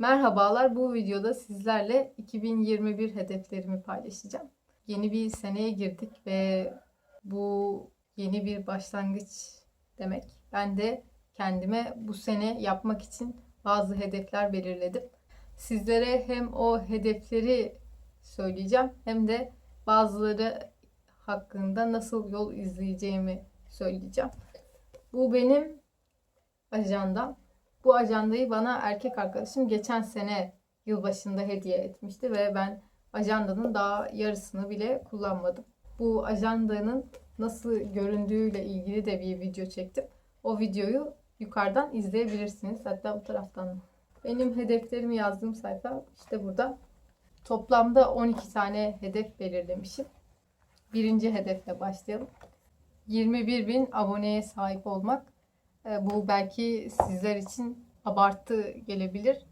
Merhabalar, bu videoda sizlerle 2021 hedeflerimi paylaşacağım. Yeni bir seneye girdik ve bu yeni bir başlangıç demek. Ben de kendime bu sene yapmak için bazı hedefler belirledim. Sizlere hem o hedefleri söyleyeceğim hem de bazıları hakkında nasıl yol izleyeceğimi söyleyeceğim. Bu benim ajandam. Bu ajandayı bana erkek arkadaşım geçen sene yılbaşında hediye etmişti ve ben ajandanın daha yarısını bile kullanmadım. Bu ajandanın nasıl göründüğüyle ilgili de bir video çektim. O videoyu yukarıdan izleyebilirsiniz. Hatta bu taraftan. Benim hedeflerimi yazdığım sayfa işte burada. Toplamda 12 tane hedef belirlemişim. Birinci hedefle başlayalım. 21 bin aboneye sahip olmak. E, Bu belki sizler için abartı gelebilir.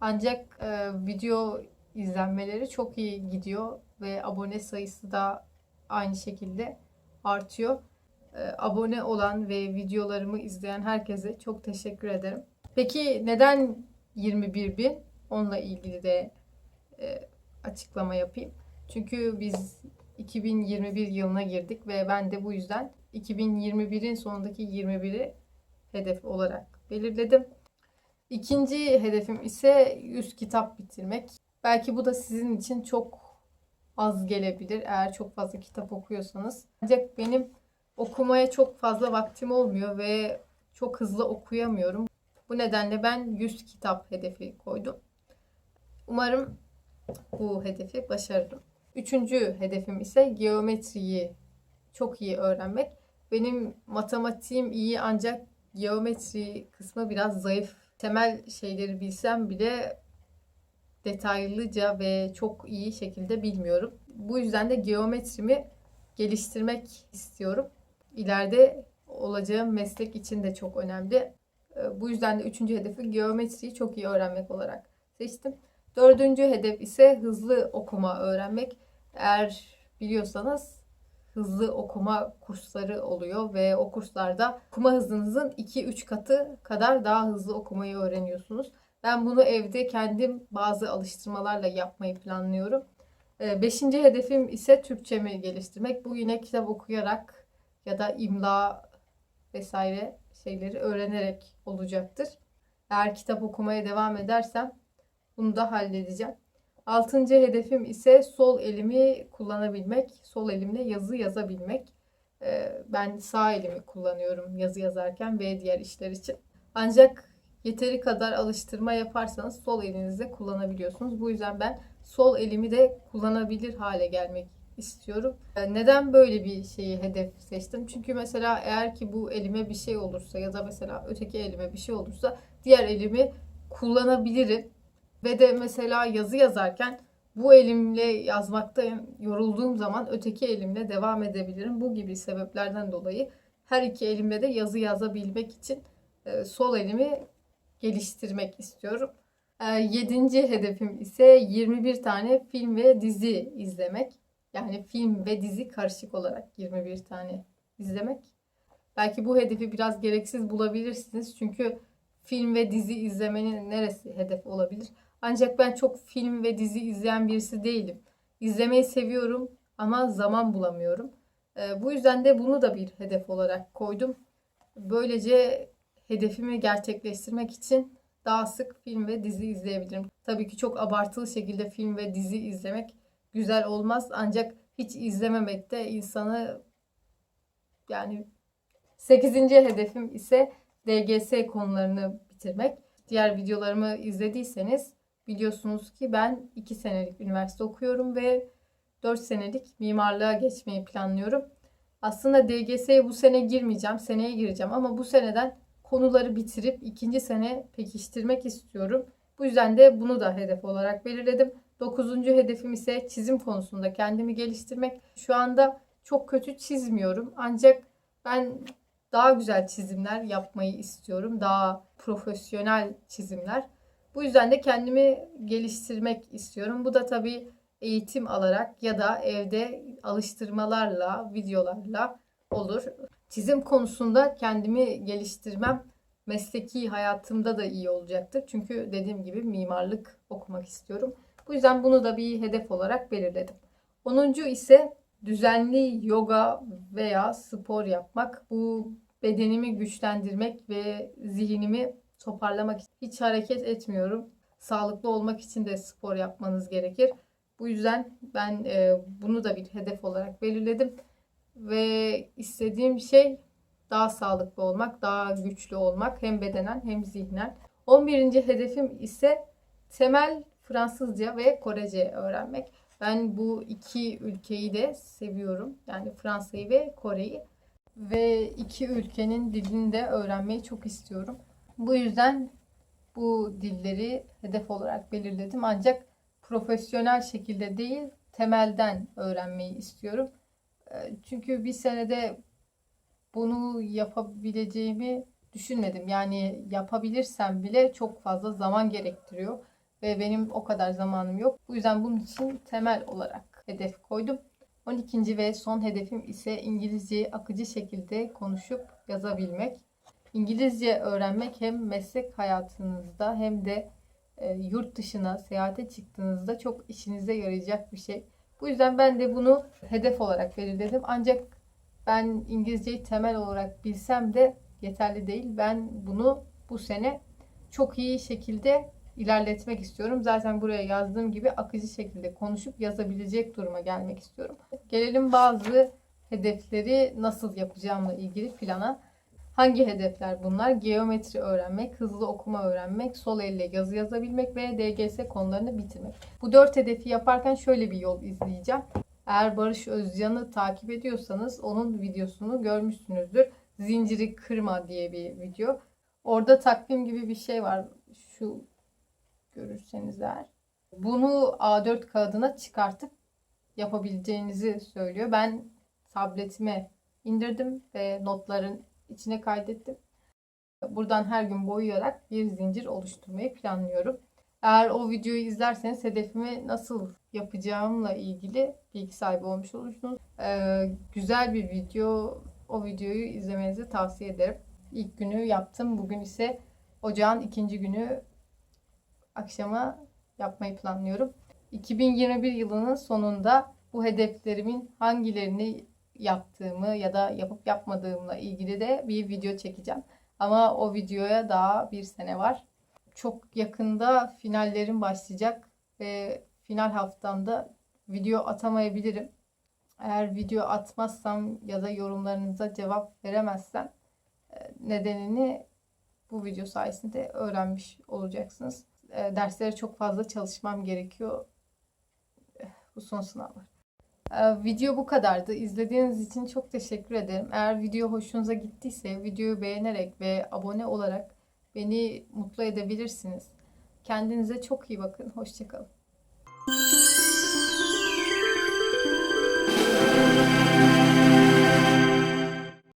Ancak e, video izlenmeleri çok iyi gidiyor ve abone sayısı da aynı şekilde artıyor. E, Abone olan ve videolarımı izleyen herkese çok teşekkür ederim. Peki neden 21 bin? Onunla ilgili de e, açıklama yapayım. Çünkü biz 2021 yılına girdik ve ben de bu yüzden 2021'in sonundaki 21'i hedef olarak belirledim. İkinci hedefim ise 100 kitap bitirmek. Belki bu da sizin için çok az gelebilir eğer çok fazla kitap okuyorsanız. Ancak benim okumaya çok fazla vaktim olmuyor ve çok hızlı okuyamıyorum. Bu nedenle ben 100 kitap hedefi koydum. Umarım bu hedefi başarırım. Üçüncü hedefim ise geometriyi çok iyi öğrenmek. Benim matematiğim iyi ancak geometri kısmı biraz zayıf. Temel şeyleri bilsem bile detaylıca ve çok iyi şekilde bilmiyorum. Bu yüzden de geometrimi geliştirmek istiyorum. İleride olacağım meslek için de çok önemli. Ee, Bu yüzden de üçüncü hedefi geometriyi çok iyi öğrenmek olarak seçtim. Dördüncü hedef ise hızlı okuma öğrenmek. Eğer biliyorsanız hızlı okuma kursları oluyor ve o kurslarda okuma hızınızın 2-3 katı kadar daha hızlı okumayı öğreniyorsunuz. Ben bunu evde kendim bazı alıştırmalarla yapmayı planlıyorum. Ee, Beşinci hedefim ise Türkçemi geliştirmek. Bu yine kitap okuyarak ya da imla vesaire şeyleri öğrenerek olacaktır. Eğer kitap okumaya devam edersem bunu da halledeceğim. Altıncı hedefim ise sol elimi kullanabilmek, sol elimle yazı yazabilmek. Ee, Ben sağ elimi kullanıyorum yazı yazarken ve diğer işler için. Ancak yeteri kadar alıştırma yaparsanız sol elinizde kullanabiliyorsunuz. Bu yüzden ben sol elimi de kullanabilir hale gelmek istiyorum. Ee, Neden böyle bir şeyi hedef seçtim? Çünkü mesela eğer ki bu elime bir şey olursa ya da mesela öteki elime bir şey olursa diğer elimi kullanabilirim. Ve de mesela yazı yazarken bu elimle yazmakta yorulduğum zaman öteki elimle devam edebilirim. Bu gibi sebeplerden dolayı her iki elimle de yazı yazabilmek için e, sol elimi geliştirmek istiyorum. E, Yedinci hedefim ise 21 tane film ve dizi izlemek. Yani film ve dizi karışık olarak 21 tane izlemek. Belki bu hedefi biraz gereksiz bulabilirsiniz. Çünkü film ve dizi izlemenin neresi hedef olabilir? Ancak ben çok film ve dizi izleyen birisi değilim. İzlemeyi seviyorum ama zaman bulamıyorum. Ee, bu yüzden de bunu da bir hedef olarak koydum. Böylece hedefimi gerçekleştirmek için daha sık film ve dizi izleyebilirim. Tabii ki çok abartılı şekilde film ve dizi izlemek güzel olmaz. Ancak hiç izlememek de insanı yani 8. hedefim ise DGS konularını bitirmek. Diğer videolarımı izlediyseniz biliyorsunuz ki ben 2 senelik üniversite okuyorum ve 4 senelik mimarlığa geçmeyi planlıyorum. Aslında DGS'ye bu sene girmeyeceğim, seneye gireceğim ama bu seneden konuları bitirip ikinci sene pekiştirmek istiyorum. Bu yüzden de bunu da hedef olarak belirledim. Dokuzuncu hedefim ise çizim konusunda kendimi geliştirmek. Şu anda çok kötü çizmiyorum ancak ben daha güzel çizimler yapmayı istiyorum. Daha profesyonel çizimler. Bu yüzden de kendimi geliştirmek istiyorum. Bu da tabii eğitim alarak ya da evde alıştırmalarla, videolarla olur. Çizim konusunda kendimi geliştirmem mesleki hayatımda da iyi olacaktır. Çünkü dediğim gibi mimarlık okumak istiyorum. Bu yüzden bunu da bir hedef olarak belirledim. 10. ise düzenli yoga veya spor yapmak. Bu bedenimi güçlendirmek ve zihnimi toparlamak için hiç hareket etmiyorum. Sağlıklı olmak için de spor yapmanız gerekir. Bu yüzden ben e, bunu da bir hedef olarak belirledim ve istediğim şey daha sağlıklı olmak, daha güçlü olmak hem bedenen hem zihnen. 11. hedefim ise temel Fransızca ve Korece öğrenmek. Ben bu iki ülkeyi de seviyorum. Yani Fransa'yı ve Kore'yi. Ve iki ülkenin dilini de öğrenmeyi çok istiyorum. Bu yüzden bu dilleri hedef olarak belirledim. Ancak profesyonel şekilde değil, temelden öğrenmeyi istiyorum. Ee, Çünkü bir senede bunu yapabileceğimi düşünmedim. Yani yapabilirsem bile çok fazla zaman gerektiriyor ve benim o kadar zamanım yok. Bu yüzden bunun için temel olarak hedef koydum. 12. ve son hedefim ise İngilizceyi akıcı şekilde konuşup yazabilmek. İngilizce öğrenmek hem meslek hayatınızda hem de e, yurt dışına seyahate çıktığınızda çok işinize yarayacak bir şey. Bu yüzden ben de bunu hedef olarak belirledim. Ancak ben İngilizceyi temel olarak bilsem de yeterli değil. Ben bunu bu sene çok iyi şekilde ilerletmek istiyorum. Zaten buraya yazdığım gibi akıcı şekilde konuşup yazabilecek duruma gelmek istiyorum. Gelelim bazı hedefleri nasıl yapacağımla ilgili plana. Hangi hedefler bunlar? Geometri öğrenmek, hızlı okuma öğrenmek, sol elle yazı yazabilmek ve DGS konularını bitirmek. Bu dört hedefi yaparken şöyle bir yol izleyeceğim. Eğer Barış Özcan'ı takip ediyorsanız onun videosunu görmüşsünüzdür. Zinciri kırma diye bir video. Orada takvim gibi bir şey var. Şu görürseniz eğer. Bunu A4 kağıdına çıkartıp yapabileceğinizi söylüyor. Ben tabletime indirdim ve notların içine kaydettim. Buradan her gün boyayarak bir zincir oluşturmayı planlıyorum. Eğer o videoyu izlerseniz hedefimi nasıl yapacağımla ilgili bilgi sahibi olmuş olursunuz. Ee, güzel bir video. O videoyu izlemenizi tavsiye ederim. İlk günü yaptım. Bugün ise ocağın ikinci günü akşama yapmayı planlıyorum. 2021 yılının sonunda bu hedeflerimin hangilerini yaptığımı ya da yapıp yapmadığımla ilgili de bir video çekeceğim. Ama o videoya daha bir sene var. Çok yakında finallerim başlayacak ve final haftamda video atamayabilirim. Eğer video atmazsam ya da yorumlarınıza cevap veremezsem e, nedenini bu video sayesinde öğrenmiş olacaksınız. E, Derslere çok fazla çalışmam gerekiyor. Eh, Bu son sınavlar. Ee, Video bu kadardı. İzlediğiniz için çok teşekkür ederim. Eğer video hoşunuza gittiyse videoyu beğenerek ve abone olarak beni mutlu edebilirsiniz. Kendinize çok iyi bakın. Hoşçakalın.